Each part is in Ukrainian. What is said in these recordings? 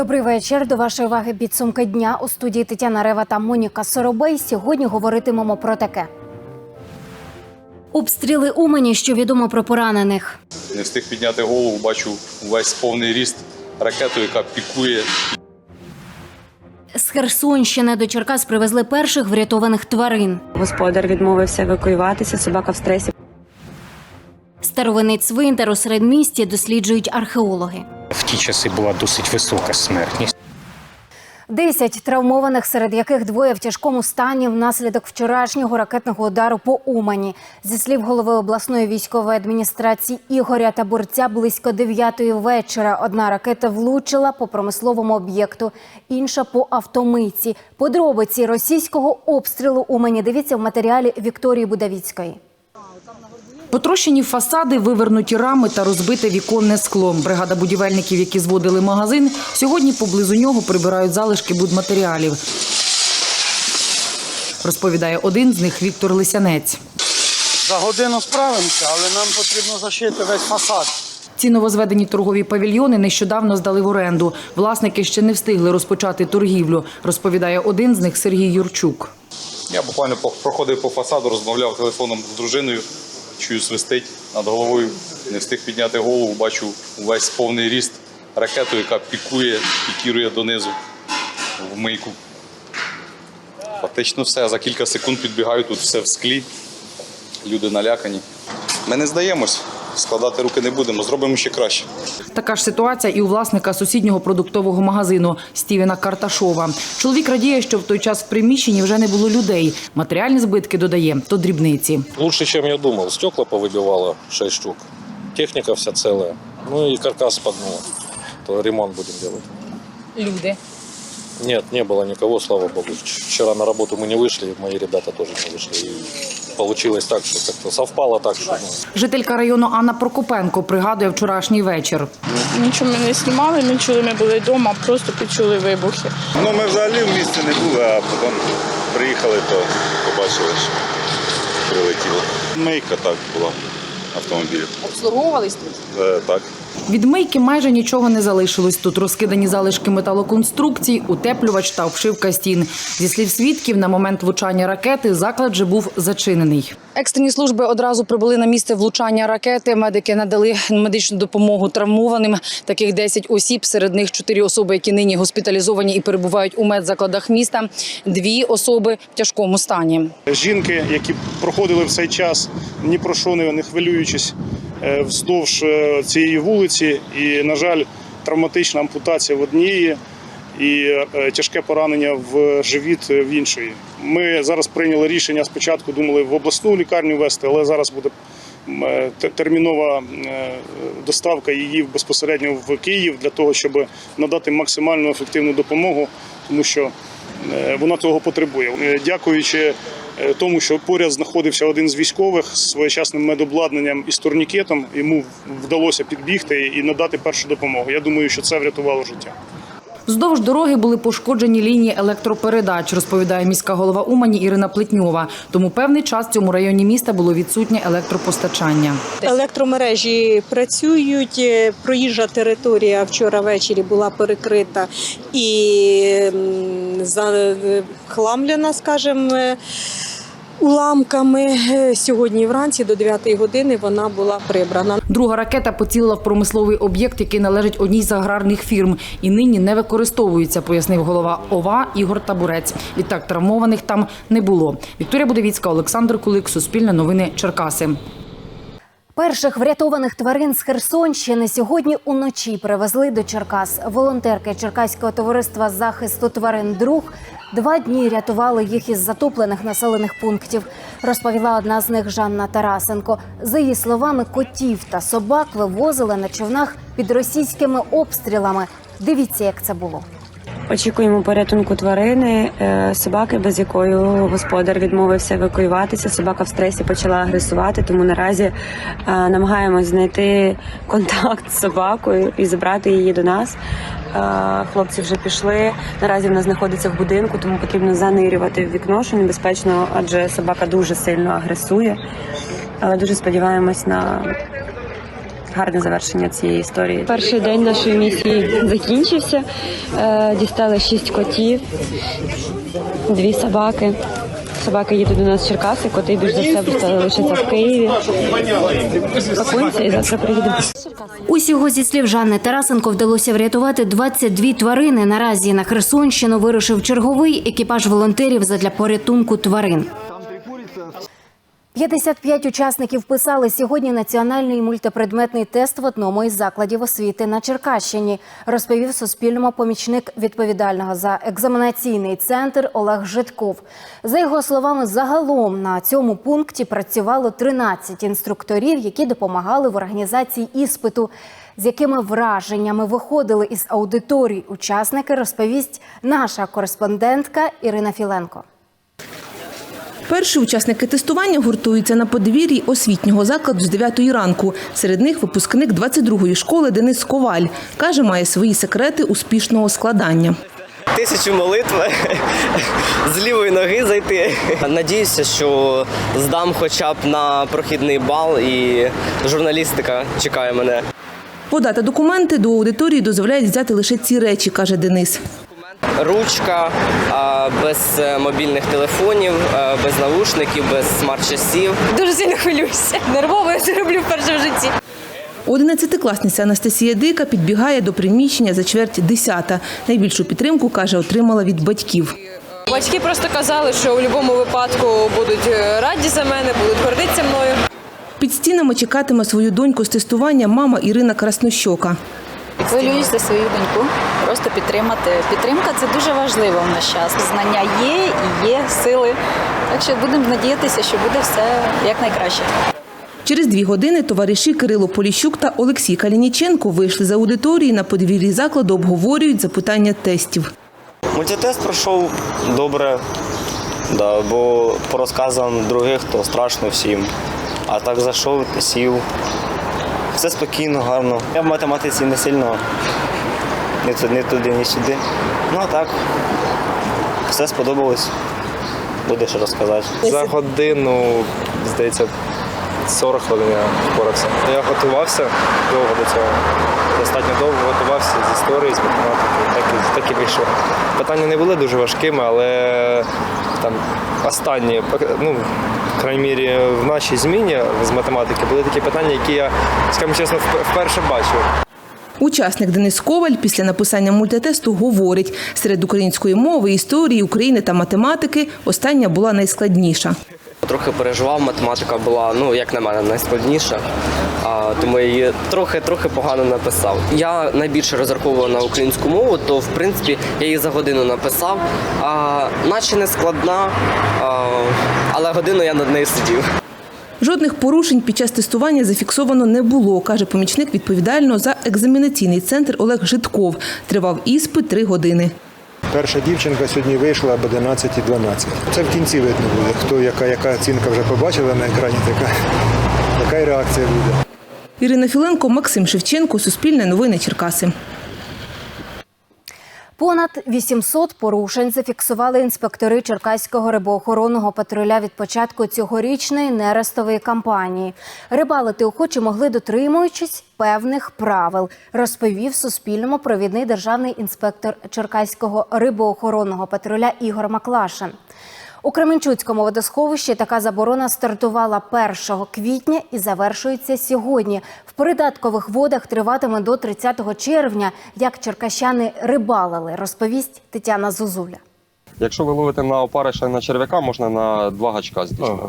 Добрий вечір. До вашої уваги підсумки дня у студії Тетяна Рева та Моніка Соробей. Сьогодні говоритимемо про таке. Обстріли Умані, що відомо про поранених. Не встиг підняти голову, бачу увесь повний ріст ракету, яка пікує. З Херсонщини до Черкас привезли перших врятованих тварин. Господар відмовився евакуюватися, собака в стресі. Старовинний цвинтар у середмісті досліджують археологи. В ті часи була досить висока смертність. Десять травмованих, серед яких двоє в тяжкому стані внаслідок вчорашнього ракетного удару по Умані. Зі слів голови обласної військової адміністрації Ігоря Табурця, близько дев'ятої вечора одна ракета влучила по промисловому об'єкту, інша по автомийці. Подробиці російського обстрілу Умані дивіться в матеріалі Вікторії Будавіцької. Потрощені фасади, вивернуті рами та розбите віконне скло. Бригада будівельників, які зводили магазин, сьогодні поблизу нього прибирають залишки будматеріалів. Розповідає один з них Віктор Лисянець. За годину справимося, але нам потрібно зашити весь фасад. Ці новозведені торгові павільйони нещодавно здали в оренду. Власники ще не встигли розпочати торгівлю, розповідає один з них Сергій Юрчук. Я буквально проходив по фасаду, розмовляв телефоном з дружиною, чую свистить над головою. Не встиг підняти голову, бачу увесь повний ріст ракету, яка пікує, пікірує донизу в мийку. Фактично все. За кілька секунд підбігаю, тут все в склі. Люди налякані. Ми не здаємось, складати руки не будемо, зробимо ще краще. Така ж ситуація і у власника сусіднього продуктового магазину Стівена Карташова. Чоловік радіє, що в той час в приміщенні вже не було людей. Матеріальні збитки додає то дрібниці. Лучше, чем я думал. Стекла повыбивало 6 штук. Техника вся целая. Ну и каркас погнуло. То ремонт будем делать. Люди Нет, не было никого, слава богу. Ч- Вчера на работу мы не вышли, мои ребята тоже не вышли. Получилось так, что как-то совпало так, что ну, Жителька району Анна Прокопенко пригадує вчорашній вечір. Нічого ми не знімали, ми чули, ми були вдома, просто почули вибухи. Ну, ми взагалі в місті не були, а потім приїхали, то побачили, що прилетіло. Мийка так була автомобілів. Обслуговувались тут? Е, так. Від мийки майже нічого не залишилось. Тут розкидані залишки металоконструкцій, утеплювач та обшивка стін. Зі слів свідків, на момент влучання ракети заклад вже був зачинений. Екстрені служби одразу прибули на місце влучання ракети. Медики надали медичну допомогу травмованим. Таких 10 осіб. Серед них 4 особи, які нині госпіталізовані і перебувають у медзакладах міста. Дві особи в тяжкому стані. Жінки, які проходили в цей час, ні про що не хвилюючись вздовж е, цієї вулиці. І, на жаль, травматична ампутація в однієї і е, тяжке поранення в живіт в іншої. Ми зараз прийняли рішення. Спочатку думали в обласну лікарню вести, але зараз буде е, термінова е, доставка її безпосередньо в Київ для того, щоб надати максимально ефективну допомогу, тому що е, вона того потребує. Е, Дякуючи е, тому, що поряд знаходився один з військових з своєчасним медобладнанням і з турнікетом, йому вдалося підбігти і надати першу допомогу. Я думаю, що це врятувало життя. Вздовж дороги були пошкоджені лінії електропередач, розповідає міська голова Умані Ірина Плетньова. Тому певний час в цьому районі міста було відсутнє електропостачання. Електромережі працюють. е, Проїжджа територія вчора ввечері була перекрита і захламлена, скажімо, е, уламками. Е, Сьогодні вранці до 9 години вона була прибрана. Друга ракета поцілила в промисловий об'єкт, який належить одній з аграрних фірм, і нині не використовується, пояснив голова ОВА Ігор Табурець. Відтак травмованих там не було. Вікторія Будовіцька, Олександр Кулик, Суспільне новини, Черкаси. Перших врятованих тварин з Херсонщини сьогодні уночі привезли до Черкас. Волонтерки Черкаського товариства захисту тварин друг два дні рятували їх із затоплених населених пунктів. Розповіла одна з них Жанна Тарасенко. За її словами, котів та собак вивозили на човнах під російськими обстрілами. Дивіться, як це було. Очікуємо порятунку тварини, е, собаки, без якої господар відмовився евакуюватися. Собака в стресі почала агресувати, тому наразі е, намагаємось знайти контакт з собакою і забрати її до нас. Е, Хлопці вже пішли. Наразі вона знаходиться в будинку, тому потрібно занирювати в вікно, що небезпечно, адже собака дуже сильно агресує. Але дуже сподіваємось на гарне завершення цієї історії. Перший день нашої місії закінчився. Е, Дістали шість котів, дві собаки. Собаки їдуть до нас з Черкаси, коти більш за все лишаться в Києві. Пакуємося і завтра приїдемо. Усього зі слів Жанни Тарасенко вдалося врятувати 22 тварини. Наразі на Херсонщину вирушив черговий екіпаж волонтерів задля порятунку тварин. 55 учасників писали сьогодні національний мультипредметний тест в одному із закладів освіти на Черкащині, розповів Суспільному помічник відповідального за екзаменаційний центр Олег Житков. За його словами, загалом на цьому пункті працювало 13 інструкторів, які допомагали в організації іспиту. З якими враженнями виходили із аудиторій учасники, розповість наша кореспондентка Ірина Філенко. Перші учасники тестування гуртуються на подвір'ї освітнього закладу з 9 ранку. Серед них випускник 22-ї школи Денис Коваль. Каже, має свої секрети успішного складання. Тисячу молитв з лівої ноги зайти. Надіюся, що здам хоча б на прохідний бал і журналістика чекає мене. Подати документи до аудиторії дозволяють взяти лише ці речі, каже Денис. Ручка без е, мобільних телефонів, е, без навушників, без смарт-часів. Дуже сильно хвилююся. Нервово я це роблю вперше в житті. Одинадцятикласниця Анастасія Дика підбігає до приміщення за чверть десята. Найбільшу підтримку, каже, отримала від батьків. Батьки просто казали, що у будь-якому випадку будуть е, раді за мене, будуть гордитися мною. Під стінами чекатиме свою доньку з тестування мама Ірина Краснощока. Хвилююсь за свою доньку. Просто підтримати. Підтримка це дуже важливо в наш час. Знання є і є сили. Так що будемо надіятися, що буде все якнайкраще. Через дві години товариші Кирило Поліщук та Олексій Калініченко вийшли з аудиторії на подвір'ї закладу, обговорюють запитання тестів. Мультитест пройшов добре, да, бо по розказам других то страшно всім. А так зайшов, сів. Все спокійно, гарно. Я в математиці не сильно ні туди, ні туди, ні сюди. Ну а так, все сподобалось. Буде що розказати. За годину, здається, 40 хвилин я впорався. Я готувався довго до цього. Достатньо довго готувався з історії, з математики. Так і, так і вийшло. Питання не були дуже важкими, але там останні, ну, в крайній мірі, в нашій зміні з математики були такі питання, які я, скажімо чесно, вперше бачив. Учасник Денис Коваль після написання мультитесту говорить, серед української мови, історії, України та математики остання була найскладніша. Трохи переживав, математика була, ну як на мене, найскладніша, а, тому я її трохи-трохи погано написав. Я найбільше розраховував на українську мову, то в принципі я її за годину написав, а, наче не складна, а, але годину я над нею сидів. Жодних порушень під час тестування зафіксовано не було, каже помічник відповідального за екзаменаційний центр Олег Житков. Тривав іспит три години. Перша дівчинка сьогодні вийшла об 11.12. Це в кінці видно буде, хто яка, яка оцінка вже побачила на екрані, така, яка і реакція буде. Ірина Філенко, Максим Шевченко, Суспільне новини Черкаси. Понад 800 порушень зафіксували інспектори Черкаського рибоохоронного патруля від початку цьогорічної нерестової кампанії. Рибалити охочі могли дотримуючись певних правил, розповів Суспільному провідний державний інспектор Черкаського рибоохоронного патруля Ігор Маклашин. У Кременчуцькому водосховищі така заборона стартувала 1 квітня і завершується сьогодні. В придаткових водах триватиме до 30 червня. Як черкащани рибалили, розповість Тетяна Зозуля. Якщо ви ловите на опариша на черв'яка, можна на два гачка здійснити.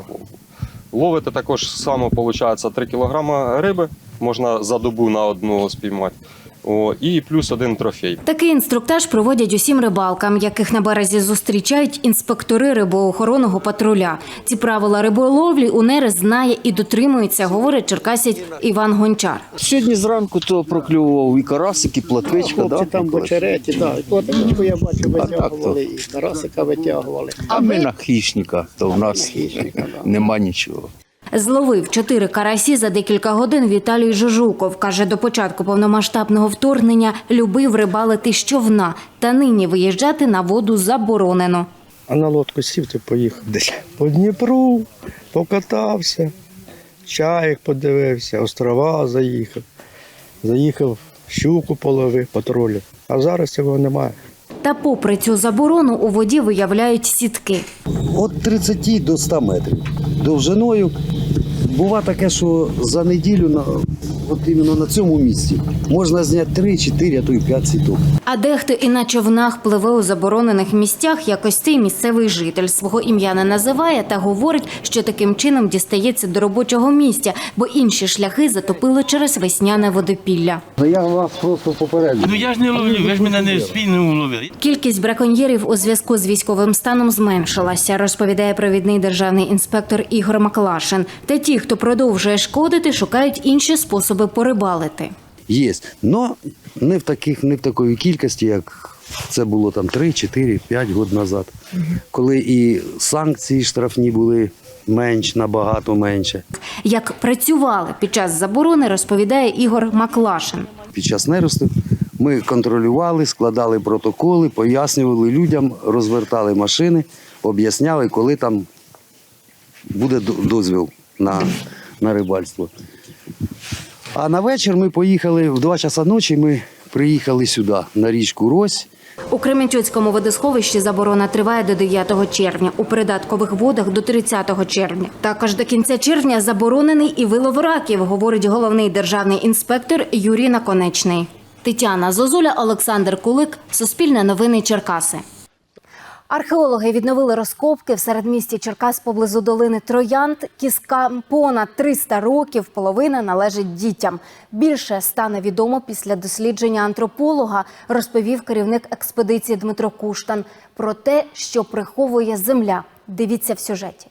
Ловите також само, виходить, 3 кг риби, можна за добу на одну спіймати. О, і плюс один трофей. Такий інструктаж проводять усім рибалкам, яких на березі зустрічають інспектори рибоохоронного патруля. Ці правила риболовлі у нерест знає і дотримується, говорить черкасець Іван Гончар. Сьогодні зранку то проклював і карасик, і платвичка. да, там в очереті, так. Платвичку я бачу, витягували, і карасика витягували. А ми на хищника, то в нас хищника, нема нічого. Зловив чотири карасі за декілька годин Віталій Жужуков. Каже, до початку повномасштабного вторгнення любив рибалити з човна, та нині виїжджати на воду заборонено. А на лодку сів, ти поїхав десь по Дніпру, покатався, чаєк подивився, острова заїхав. заїхав, щуку половив, патрулю. А зараз цього немає. Та попри цю заборону у воді виявляють сітки. От 30 до 100 метрів довжиною. Бува таке, що за неділю от іменно на цьому місці можна зняти 3, 4, а то й 5 сіток. А дехто і на човнах пливе у заборонених місцях, якось цей місцевий житель свого ім'я не називає та говорить, що таким чином дістається до робочого місця, бо інші шляхи затопили через весняне водопілля. Ну я вас просто попереджу. Ну я ж не ловлю, ви ж мене не спільно ловили. Кількість браконьєрів у зв'язку з військовим станом зменшилася, розповідає провідний державний інспектор Ігор Маклашин. Та ті, хто продовжує шкодити, шукають інші способи порибалити. Є. Но не в таких, не в такої кількості, як це було там 3, 4, 5 років назад. Коли і санкції штрафні були менш, набагато менше. Як працювали під час заборони, розповідає Ігор Маклашин. Під час неросту ми контролювали, складали протоколи, пояснювали людям, розвертали машини, об'ясняли, коли там буде до- дозвіл на, на рибальство. А на вечір ми поїхали в 2 часа ночі. Ми приїхали сюди на річку Рось. У Кременчуцькому водосховищі заборона триває до 9 червня, у придаткових водах до 30 червня. Також до кінця червня заборонений і вилов раків, говорить головний державний інспектор Юрій Наконечний. Тетяна Зозуля, Олександр Кулик, Суспільне новини Черкаси. Археологи відновили розкопки в середмісті Черкас поблизу долини Троянд. Кіскам понад 300 років, половина належить дітям. Більше стане відомо після дослідження антрополога, розповів керівник експедиції Дмитро Куштан про те, що приховує земля. Дивіться в сюжеті.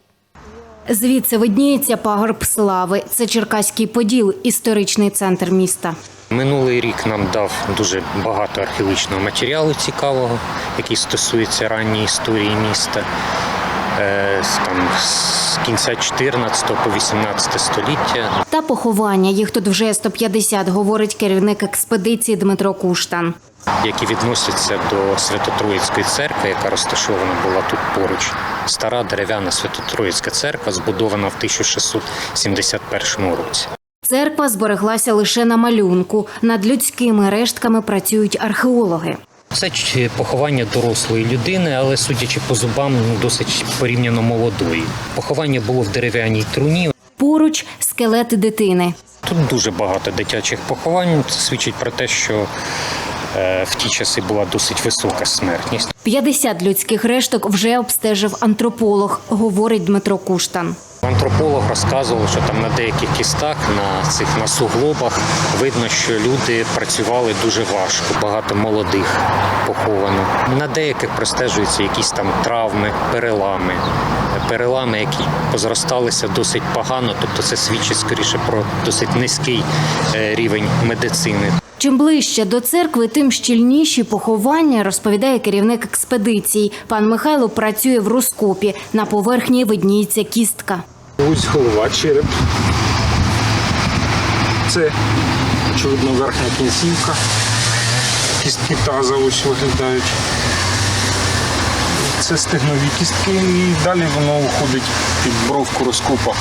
Звідси видніється пагорб слави. Це Черкаський поділ, історичний центр міста. Минулий рік нам дав дуже багато археологічного матеріалу цікавого, який стосується ранньої історії міста. Е, Там, з кінця 14 по 18 століття. Та поховання їх тут вже 150, говорить керівник експедиції Дмитро Куштан. які відносяться до Свято-Троїцької церкви, яка розташована була тут поруч. Стара дерев'яна Свято-Троїцька церква, збудована в 1671 році. Церква збереглася лише на малюнку. Над людськими рештками працюють археологи. Це поховання дорослої людини, але судячи по зубам, ну, досить порівняно молодої. Поховання було в дерев'яній труні. Поруч скелети дитини. Тут дуже багато дитячих поховань. Це свідчить про те, що в ті часи була досить висока смертність. 50 людських решток вже обстежив антрополог, говорить Дмитро Куштан. Антрополог розказував, що там на деяких кістах, на цих на суглобах видно, що люди працювали дуже важко, багато молодих поховано. На деяких простежуються якісь там травми, перелами. Перелами, які позросталися досить погано, тобто це свідчить скоріше про досить низький е, рівень медицини. Чим ближче до церкви, тим щільніші поховання, розповідає керівник експедиції. Пан Михайло працює в розкопі. На поверхні видніється кістка. Ось голова, череп. Це, очевидно, верхня кінцівка. Кістки таза ось виглядають. Це стегнові кістки і далі воно уходить під бровку розкопа.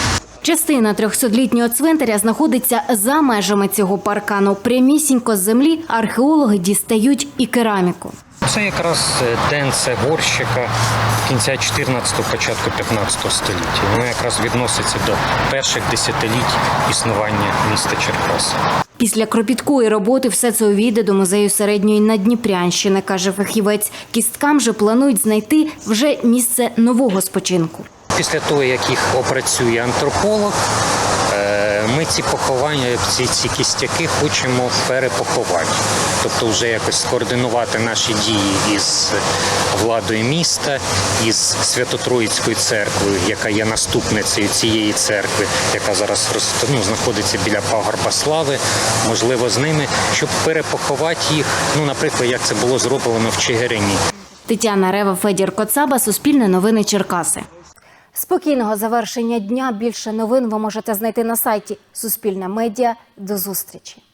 Частина 300-літнього цвинтаря знаходиться за межами цього паркану. Прямісінько з землі археологи дістають і кераміку. Це якраз е, денце горщика кінця 14-го, початку 15 століття. Воно якраз відноситься до перших десятиліть існування міста Черкаси. Після кропіткої роботи все це увійде до музею середньої Надніпрянщини, каже фахівець. Кісткам же планують знайти вже місце нового спочинку. Після того, як їх опрацює антрополог, е, ми ці поховання, ці, ці кістяки хочемо перепоховати. Тобто вже якось скоординувати наші дії із владою міста, із Свято-Троїцькою церквою, яка є наступницею цієї церкви, яка зараз ну, знаходиться біля пагорба слави, можливо, з ними, щоб перепоховати їх, ну, наприклад, як це було зроблено в Чигирині. Тетяна Рева, Федір Коцаба, Суспільне новини Черкаси. Спокійного завершення дня. Більше новин ви можете знайти на сайті Суспільна медіа. До зустрічі.